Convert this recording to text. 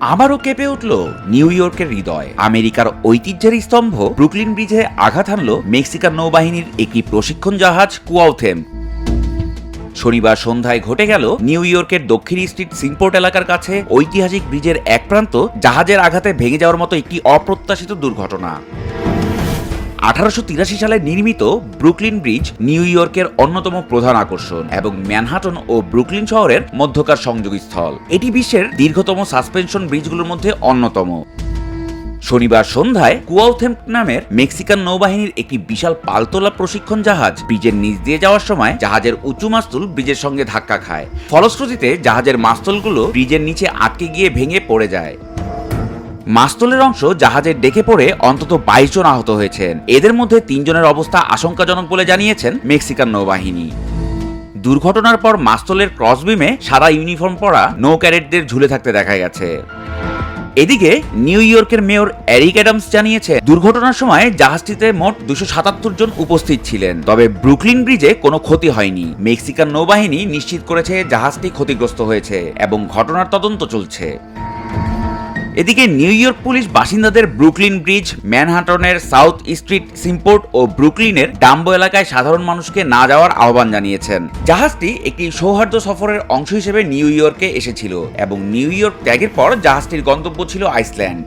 আবারও কেঁপে উঠল নিউ ইয়র্কের হৃদয়। আমেরিকার ঐতিহ্যের স্তম্ভ ব্রুকলিন ব্রিজে আঘাত হানল মেক্সিকান নৌবাহিনীর একটি প্রশিক্ষণ জাহাজ কুয়াওথেম শনিবার সন্ধ্যায় ঘটে গেল নিউ ইয়র্কের দক্ষিণ স্ট্রিট সিমপোর্ট এলাকার কাছে ঐতিহাসিক ব্রিজের এক প্রান্ত জাহাজের আঘাতে ভেঙে যাওয়ার মতো একটি অপ্রত্যাশিত দুর্ঘটনা। আঠারোশো তিরাশি সালে নির্মিত ব্রুকলিন ব্রিজ নিউ ইয়র্কের অন্যতম প্রধান আকর্ষণ এবং ম্যানহাটন ও ব্রুকলিন শহরের মধ্যকার সংযোগস্থল। এটি বিশ্বের দীর্ঘতম সাসপেনশন ব্রিজগুলোর মধ্যে অন্যতম। শনিবার সন্ধ্যায় কুয়াউথেম নামের মেক্সিকান নৌবাহিনীর একটি বিশাল পালতোলা প্রশিক্ষণ জাহাজ ব্রিজের নিচ দিয়ে যাওয়ার সময় জাহাজের উঁচু মাস্তুল ব্রিজের সঙ্গে ধাক্কা খায়। ফলশ্রুতিতে জাহাজের মাস্তুলগুলো ব্রিজের নিচে আটকে গিয়ে ভেঙে পড়ে যায়। মাস্তুলের অংশ জাহাজের ডেকে পড়ে অন্তত বাইশ জন আহত হয়েছেন। এদের মধ্যে তিনজনের অবস্থা আশঙ্কাজনক বলে জানিয়েছেন মেক্সিকান নৌবাহিনী। দুর্ঘটনার পর মাস্তলের ক্রসবিমে সাদা ইউনিফর্ম পরা নৌ ক্যাডেটদের ঝুলে থাকতে দেখা গেছে। এদিকে নিউ ইয়র্কের মেয়র এরিক অ্যাডামস জানিয়েছে, দুর্ঘটনার সময় জাহাজটিতে মোট দুশো সাতাত্তর জন উপস্থিত ছিলেন, তবে ব্রুকলিন ব্রিজে কোনো ক্ষতি হয়নি। মেক্সিকান নৌবাহিনী নিশ্চিত করেছে জাহাজটি ক্ষতিগ্রস্ত হয়েছে এবং ঘটনার তদন্ত চলছে। এদিকে নিউ ইয়র্ক পুলিশ বাসিন্দাদের ব্রুকলিন ব্রিজ, ম্যানহাটনের সাউথ স্ট্রিট সিম্পোর্ট ও ব্রুকলিনের ডাম্বো এলাকায় সাধারণ মানুষকে না যাওয়ার আহ্বান জানিয়েছেন। জাহাজটি একটি সৌহার্দ্য সফরের অংশ হিসেবে নিউ ইয়র্কে এসেছিল এবং নিউ ইয়র্ক ত্যাগের পর জাহাজটির গন্তব্য ছিল আইসল্যান্ড।